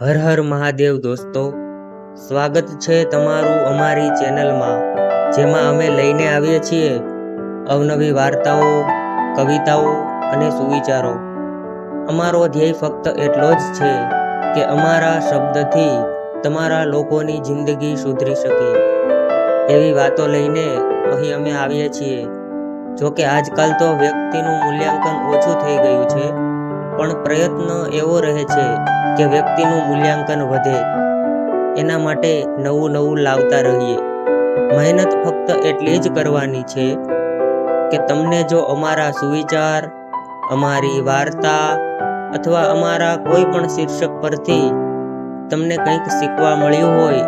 હર હર મહાદેવ દોસ્તો, સ્વાગત છે તમારું અમારી ચેનલમાં, જેમાં અમે લઈને આવીએ છીએ અવનવી વાર્તાઓ, કવિતાઓ અને સુવિચારો. અમારો ધ્યેય ફક્ત એટલો જ છે કે અમારા શબ્દથી તમારા લોકોની જિંદગી સુધરી શકે. એવી વાતો લઈને અહીં અમે આવીએ છીએ. જો કે આજકાલ તો વ્યક્તિનું મૂલ્યાંકન ઓછું થઈ ગયું છે. પણ પ્રયત્ન એવો રહે છે કે વ્યક્તિનું મૂલ્યાંકન વધે. એના માટે નવું નવું લાવતા રહીએ. મહેનત ફક્ત એટલી જ કરવાની છે કે તમને જો અમારા સુવિચાર, અમારી વાર્તા અથવા અમારા કોઈ પણ શીર્ષક પરથી તમને કંઈક શીખવા મળ્યું હોય,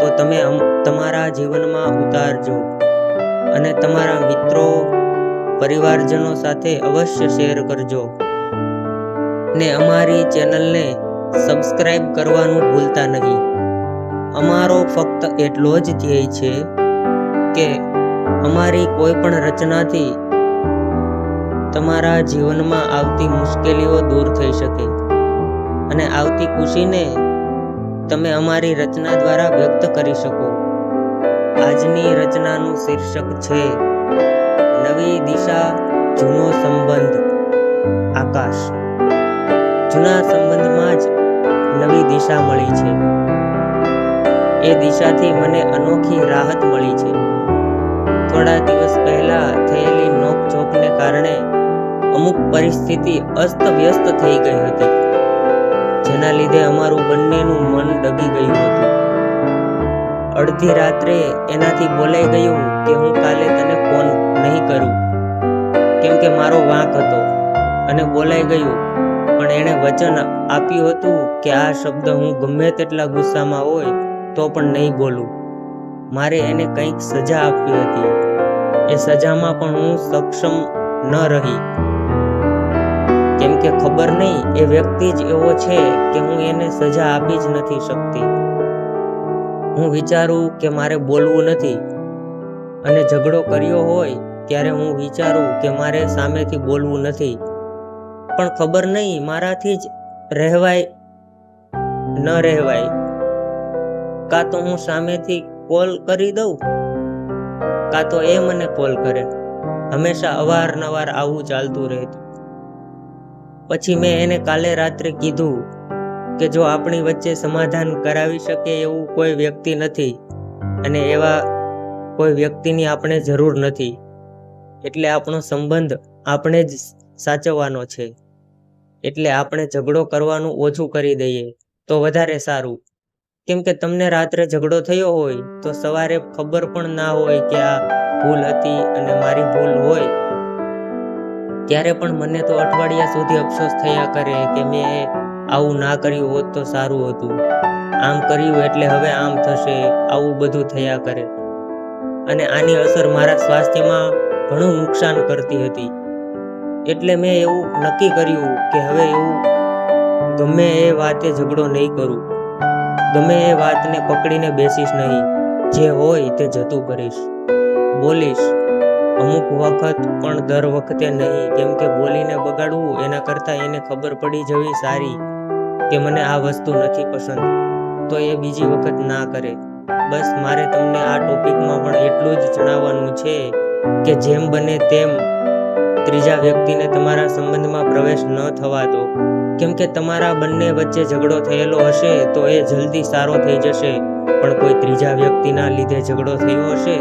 તો તમે તમારા જીવનમાં ઉતારજો. અને તમારા મિત્રો, પરિવારજનો સાથે અવશ્ય શેર કરજો. ને અમારી ચેનલને સબસ્ક્રાઇબ કરવાનું ભૂલતા નહીં. અમારો ફક્ત એટલો જ ધ્યેય છે કે અમારી કોઈ પણ રચનાથી તમારા જીવનમાં આવતી મુશ્કેલીઓ દૂર થઈ શકે અને આવતી ખુશીને તમે અમારી રચના દ્વારા વ્યક્ત કરી શકો. આજની રચનાનું શીર્ષક છે નવી દિશા, જૂનો સંબંધ, આકાશ. જૂના સંબંધમાં જ નવી દિશા મળી છે. એ દિશાથી મને અનોખી રાહત મળી છે. થોડા દિવસ પહેલા થયેલી નોકઝોકને કારણે અમુક પરિસ્થિતિ અસ્તવ્યસ્ત થઈ ગઈ હતી, જેના લીધે અમારું બંનેનું મન દબી ગયું હતું. અડધી રાત્રે એનાથી બોલાઈ ગયું કે હું કાલે તને ફોન નહીં કરું, કેમ કે મારો વાંક હતો, અને બોલાઈ ગયું પણ એણે વચન આપ્યું હતું કે આ શબ્દ હું ગમે તેટલા ગુસ્સામાં હોય તો પણ નહીં બોલું. મારે એને કંઈક સજા આપવી હતી. એ સજામાં પણ હું સક્ષમ ન રહી. કેમ કે ખબર નહીં, એ વ્યક્તિ જ એવો છે કે હું એને સજા આપી જ નથી શકતી. હું વિચારું કે મારે બોલવું નથી. અને ઝઘડો કર્યો હોય ત્યારે હું વિચારું કે મારે સામેથી બોલવું નથી. પણ ખબર નહીં, મારાથી જ રહેવાય, ન રહેવાય. કાં તો હું સામેથી કોલ કરી દઉં, કાં તો એ મને કોલ કરે. હંમેશા અવારનવાર આવું ચાલતું રહેતું. પછી મેં એને કાલે રાત્રે કીધું કે જો આપણી વચ્ચે સમાધાન કરાવી શકે એવું કોઈ વ્યક્તિ નથી અને એવા કોઈ વ્યક્તિની આપણે જરૂર નથી. એટલે આપણો સંબંધ આપણે જ સાચવવાનો છે. એટલે આપણે ઝઘડો કરવાનું ઓછું કરી દઈએ, તો વધારે સારું. કેમ કે તમને રાત્રે ઝઘડો થયો હોય, તો સવારે ખબર પણ ના હોય કે આ ભૂલ હતી અને મારી ભૂલ હોય. ત્યારે પણ મને તો અઠવાડિયા સુધી અફસોસ થયા કરે કે મેં આવું ના કર્યું હોત તો સારું હતું. આમ કર્યું એટલે હવે આમ થશે, આવું બધું થયા કરે. અને આની અસર મારા સ્વાસ્થ્યમાં ઘણું નુકસાન કરતી હતી. એટલે મેં એવું નક્કી કર્યું કે હવે એવું ગમે એ વાતે ઝઘડો નહીં કરું. ગમે એ વાતને પકડીને બેસીશ નહીં. જે હોય તે જતું કરીશ. બોલીશ. અમુક વખત પણ દર વખતે નહીં. કેમ કે બોલીને બગાડવું એના કરતાં એને ખબર પડી જવી સારી કે મને આ વસ્તુ નથી પસંદ. તો એ બીજી વખત ના કરે. બસ મારે તમને આ ટોપિકમાં પણ એટલું જ જણાવવાનું છે કે જેમ બને તેમ ત્રીજા વ્યક્તિને તમારા સંબંધમાં પ્રવેશ ન થવા દો. કેમ કે તમારા બંને વચ્ચે ઝઘડો થયેલો હશે તો એ જલ્દી સારો થઈ જશે. પણ કોઈ ત્રીજા વ્યક્તિના લીધે ઝઘડો થયો હશે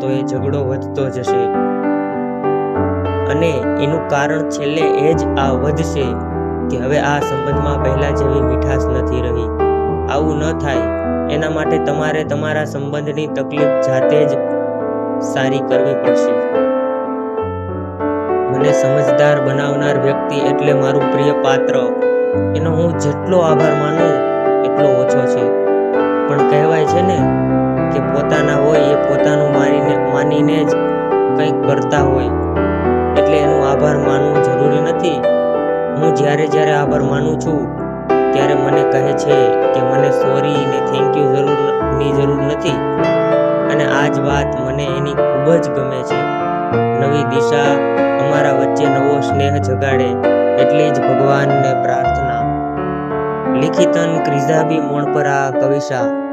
તો એ ઝઘડો વધતો જશે. અને એનું કારણ છેલ્લે એ જ આ વધશે કે હવે આ સંબંધમાં પહેલા જેવી મીઠાશ નથી રહી. આવું ન થાય. એના માટે તમારે તમારા સંબંધની તકલીફ જાતે જ સારી કરવી પડશે. મને સમજદાર બનાવનાર વ્યક્તિ એટલે મારું પ્રિય પાત્ર. એનો હું જેટલો આભાર માનું, એટલો ઓછો છે. પણ કહેવાય છે ને કે પોતાના હોય એ પોતાનું માનીને માનીને જ કંઈક કરતા હોય. એટલે એનો આભાર માનવું જરૂરી નથી. હું જ્યારે જ્યારે આભાર માનું છું, ત્યારે મને કહે છે કે મને સોરી ને થેન્ક યુ જરૂરની જરૂર નથી. અને આ જ વાત મને એની ખૂબ જ ગમે છે. નવી દિશા, અમારા સ્નેહ જગાડે એટલી જ ભગવાનને પ્રાર્થના. લિખિતન ક્રિઝાબી મોણપરા કવિશા